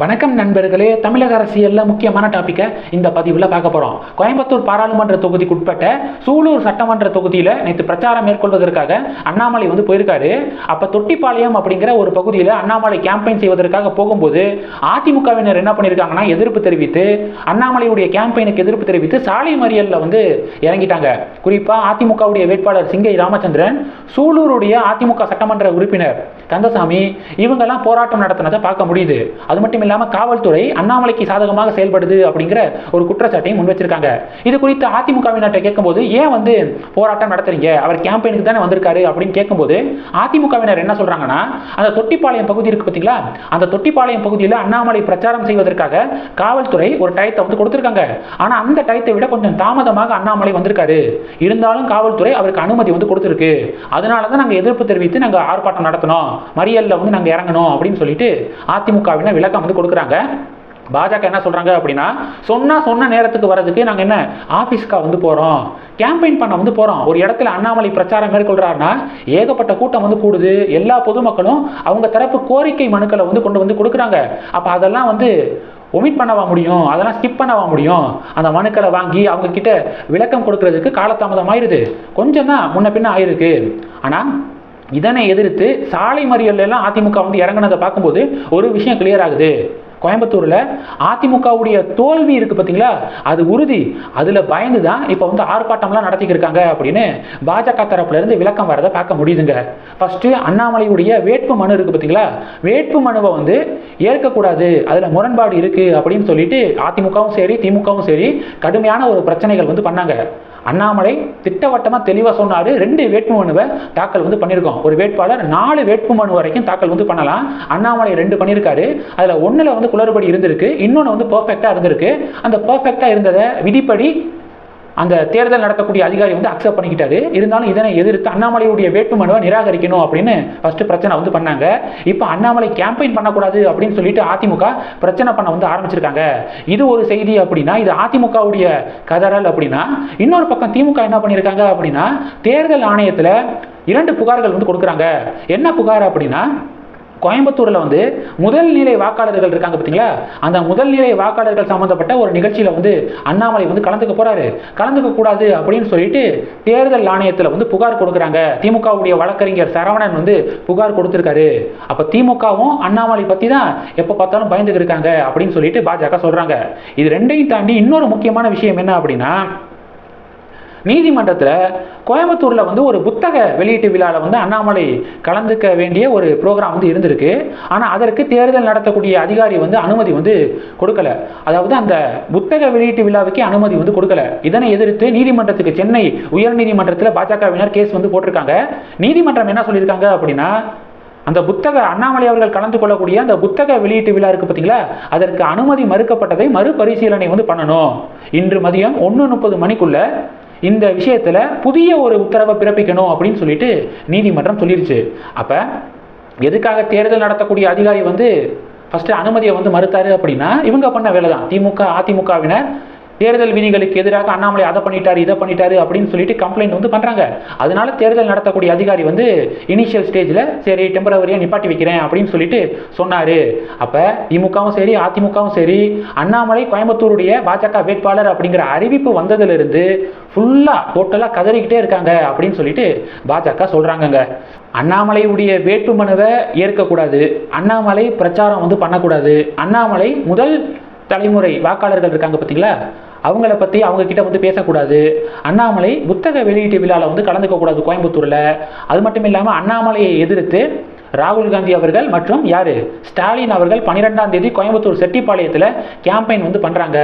வணக்கம் நண்பர்களே தமிழக அரசியலில் முக்கியமான டாப்பிக்கை இந்த பதிவில் பார்க்க போகிறோம் கோயம்புத்தூர் பாராளுமன்ற தொகுதிக்குட்பட்ட சூலூர் சட்டமன்ற தொகுதியில் நேற்று பிரச்சாரம் மேற்கொள்வதற்காக அண்ணாமலை வந்து போயிருக்காரு. அப்போ தொட்டிப்பாளையம் அப்படிங்கிற ஒரு பகுதியில் அண்ணாமலை கேம்பெயின் செய்வதற்காக போகும்போது அதிமுகவினர் என்ன பண்ணியிருக்காங்கன்னா எதிர்ப்பு தெரிவித்து அண்ணாமலையுடைய கேம்பெயினுக்கு எதிர்ப்பு தெரிவித்து சாலை மறியலில் வந்து இறங்கிட்டாங்க. குறிப்பாக அதிமுகவுடைய வேட்பாளர் சிங்கை ராமச்சந்திரன் சூலூருடைய அதிமுக சட்டமன்ற உறுப்பினர் கந்தசாமி இவங்கெல்லாம் போராட்டம் நடத்தினதை பார்க்க முடியுது. அது மட்டும் இல்லாமல் காவல்துறை அண்ணாமலைக்கு சாதகமாக செயல்படுது அப்படிங்கிற ஒரு குற்றச்சாட்டையும் முன் வச்சிருக்காங்க. இது குறித்து அதிமுகவினர்கிட்ட கேட்கும்போது ஏன் வந்து போராட்டம் நடத்துறீங்க? அவர் கேம்பெயினுக்கு தானே வந்திருக்காரு? அப்படின்னு கேட்கும்போது அதிமுகவினர் என்ன சொல்றாங்கன்னா அந்த தொட்டிப்பாளையம் பகுதி இருக்கு பார்த்தீங்களா அந்த தொட்டிப்பாளையம் பகுதியில் அண்ணாமலை பிரச்சாரம் செய்வதற்காக காவல்துறை ஒரு டயத்தை வந்து கொடுத்துருக்காங்க. ஆனால் அந்த டயத்தை விட கொஞ்சம் தாமதமாக அண்ணாமலை வந்திருக்காரு. இருந்தாலும் காவல்துறை அவருக்கு அனுமதி வந்து கொடுத்துருக்கு. அதனால தான் நாங்கள் எதிர்ப்பு தெரிவித்து நாங்கள் ஆர்ப்பாட்டம் நடத்தினோம் மறியலில் வந்து நாங்கள் இறங்கணும் அப்படின்னு சொல்லிட்டு அதிமுகவினர் விளக்கம் வந்து கொடுக்குறாங்க. பாஜக என்ன சொல்கிறாங்க அப்படின்னா சொன்னால் சொன்ன நேரத்துக்கு வர்றதுக்கு நாங்கள் என்ன ஆஃபீஸ்க்காக வந்து போகிறோம் கேம்பெயின் பண்ண வந்து போகிறோம் ஒரு இடத்துல அண்ணாமலை பிரச்சாரம் மேற்கொள்கிறாருன்னா ஏகப்பட்ட கூட்டம் வந்து கூடுது. எல்லா பொதுமக்களும் அவங்க தரப்பு கோரிக்கை மனுக்களை வந்து கொண்டு வந்து கொடுக்குறாங்க. அப்போ அதெல்லாம் வந்து ஒமிட் பண்ணவா முடியும்? அதெல்லாம் ஸ்கிப் பண்ணவா முடியும்? அந்த மனுக்களை வாங்கி அவங்க கிட்ட விளக்கம் கொடுக்கறதுக்கு காலதாமதம் ஆயிடுது கொஞ்சம் தான் முன்ன பின்ன ஆயிருக்கு. ஆனால் இதனை எதிர்த்து சாலை மறியல்ல எல்லாம் அதிமுக வந்து இறங்குனதை பார்க்கும்போது ஒரு விஷயம் கிளியர் ஆகுது. கோயம்புத்தூரில் அதிமுகவுடைய தோல்வி இருக்குது பார்த்தீங்களா அது உறுதி. அதில் பயந்து தான் இப்போ வந்து ஆர்ப்பாட்டம்லாம் நடத்திக்கிருக்காங்க அப்படின்னு பாஜக தரப்புலேருந்து விளக்கம் வரதை பார்க்க முடியுதுங்க. ஃபஸ்ட்டு அண்ணாமலையுடைய வேட்பு மனு இருக்குது பார்த்தீங்களா வேட்பு மனுவை வந்து ஏற்கக்கூடாது. அதில் முரண்பாடு இருக்குது அப்படின்னு சொல்லிட்டு அதிமுகவும் சரி திமுகவும் சரி கடுமையான ஒரு பிரச்சனைகள் வந்து பண்ணாங்க. அண்ணாமலை திட்டவட்டமாக தெளிவாக சொன்னார். ரெண்டு வேட்பு மனுவை தாக்கல் வந்து பண்ணியிருக்கோம் ஒரு வேட்பாளர் நாலு வேட்பு மனு வரைக்கும் தாக்கல் வந்து பண்ணலாம். அண்ணாமலை ரெண்டு பண்ணியிருக்காரு அதில் ஒன்றில் வந்து குளறுபடி இருந்திருக்கு. இன்னொன்று வந்து பர்ஃபெக்டாக இருந்திருக்கு. அந்த பர்ஃபெக்டாக இருந்ததை விதிப்படி அந்த தேர்தல் நடத்தக்கூடிய அதிகாரி வந்து அக்செப்ட் பண்ணிக்கிட்டாரு. இருந்தாலும் இதனை எதிர்த்து அண்ணாமலையுடைய வேட்புமனுவை நிராகரிக்கணும் அப்படின்னு ஃபர்ஸ்ட் பிரச்சனை வந்து பண்ணாங்க. இப்போ அண்ணாமலை கேம்பெயின் பண்ணக்கூடாது அப்படின்னு சொல்லிட்டு அதிமுக பிரச்சனை பண்ண வந்து ஆரம்பிச்சிருக்காங்க. இது ஒரு செய்தி அப்படின்னா இது அதிமுகவுடைய கதறல் அப்படின்னா இன்னொரு பக்கம் திமுக என்ன பண்ணியிருக்காங்க அப்படின்னா தேர்தல் ஆணையத்தில் இரண்டு புகார்கள் வந்து கொடுக்குறாங்க. என்ன புகார் அப்படின்னா கோயம்புத்தூரில் வந்து முதல் நிலை வாக்காளர்கள் இருக்காங்க பார்த்தீங்களா அந்த முதல் நிலை வாக்காளர்கள் சம்மந்தப்பட்ட ஒரு நிகழ்ச்சியில் வந்து அண்ணாமலை வந்து கலந்துக்க போகிறாரு கலந்துக்க கூடாது அப்படின்னு சொல்லிட்டு தேர்தல் ஆணையத்தில் வந்து புகார் கொடுக்குறாங்க. திமுகவுடைய வழக்கறிஞர் சரவணன் வந்து புகார் கொடுத்துருக்காரு. அப்போ திமுகவும் அண்ணாமலை பற்றி தான் எப்போ பார்த்தாலும் பயந்துக்கிருக்காங்க அப்படின்னு சொல்லிட்டு பாஜக சொல்கிறாங்க இது ரெண்டையும் தாண்டி இன்னொரு முக்கியமான விஷயம் என்ன அப்படின்னா நீதிமன்றத்தில் கோயம்புத்தூரில் வந்து ஒரு புத்தக வெளியீட்டு விழாவில் வந்து அண்ணாமலை கலந்துக்க வேண்டிய ஒரு ப்ரோக்ராம் வந்து இருந்திருக்கு. ஆனால் அதற்கு தேர்தல் நடத்தக்கூடிய அதிகாரி வந்து அனுமதி வந்து கொடுக்கல. அதாவது அந்த புத்தக வெளியீட்டு விழாவுக்கே அனுமதி வந்து கொடுக்கல. இதனை எதிர்த்து நீதிமன்றத்துக்கு சென்னை உயர்நீதிமன்றத்தில் பாஜகவினர் கேஸ் வந்து போட்டிருக்காங்க. நீதிமன்றம் என்ன சொல்லியிருக்காங்க அப்படின்னா அந்த புத்தக அண்ணாமலை அவர்கள் கலந்து கொள்ளக்கூடிய அந்த புத்தக வெளியீட்டு விழா இருக்கு பார்த்தீங்களா அதற்கு அனுமதி மறுக்கப்பட்டதை மறுபரிசீலனை வந்து பண்ணணும். இன்று மதியம் ஒன்று முப்பது மணிக்குள்ள இந்த விஷயத்தில் புதிய ஒரு உத்தரவை பிறப்பிக்கணும் அப்படின்னு சொல்லிட்டு நீதிமன்றம் சொல்லிருச்சு. அப்போ எதுக்காக தேர்தல் நடத்தக்கூடிய அதிகாரி வந்து ஃபஸ்ட்டு அனுமதியை வந்து மறுத்தாரு அப்படின்னா இவங்க பண்ண வேலை தான் திமுக அதிமுகவினர் தேர்தல் விதிகளுக்கு எதிராக அண்ணாமலை அதை பண்ணிட்டாரு இதை பண்ணிட்டாரு அப்படின்னு சொல்லிட்டு கம்ப்ளைண்ட் வந்து பண்றாங்க. அதனால தேர்தல் நடத்தக்கூடிய அதிகாரி வந்து இனிஷியல் ஸ்டேஜில் சரி டெம்பரவரியா நிப்பாட்டி வைக்கிறேன் அப்படின்னு சொல்லிட்டு சொன்னாரு. அப்ப திமுகவும் சரி அதிமுகவும் சரி அண்ணாமலை கோயம்புத்தூருடைய பாஜக வேட்பாளர் அப்படிங்கிற அறிவிப்பு வந்ததிலிருந்து ஃபுல்லா டோட்டலா கதறிக்கிட்டே இருக்காங்க அப்படின்னு சொல்லிட்டு பாஜக சொல்றாங்கங்க. அண்ணாமலையுடைய வேட்பு மனுவை ஏற்கக்கூடாது. அண்ணாமலை பிரச்சாரம் வந்து பண்ணக்கூடாது. அண்ணாமலை முதல் தலைமுறை வாக்காளர்கள் இருக்காங்க பார்த்தீங்களா அவங்கள பற்றி அவங்க கிட்ட வந்து பேசக்கூடாது. அண்ணாமலை புத்தக வெளியீட்டு விழாவில் வந்து கலந்துக்க கூடாது கோயம்புத்தூரில். அது மட்டும் இல்லாமல் அண்ணாமலையை எதிர்த்து ராகுல் காந்தி அவர்கள் மற்றும் யார்? ஸ்டாலின் அவர்கள் பன்னிரெண்டாம் தேதி கோயம்புத்தூர் செட்டிப்பாளையத்தில் கேம்பெயின் வந்து பண்ணுறாங்க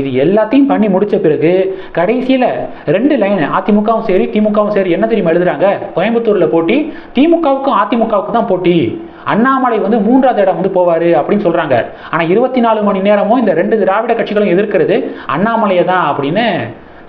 இது எல்லாத்தையும் பண்ணி முடித்த பிறகு கடைசியில் ரெண்டு லைன் அதிமுகவும் சரி திமுகவும் சரி என்ன தெரியுமா எழுதுறாங்க? கோயம்புத்தூரில் போட்டி திமுகவுக்கும் அதிமுகவுக்கு தான் போட்டி. அண்ணாமலை வந்து மூன்றாவது இடம் வந்து போவார் அப்படின்னு சொல்கிறாங்க ஆனால் இருபத்தி நாலு மணி நேரமும் இந்த ரெண்டு திராவிட கட்சிகளும் எதிர்க்கிறது அண்ணாமலையை தான் அப்படின்னு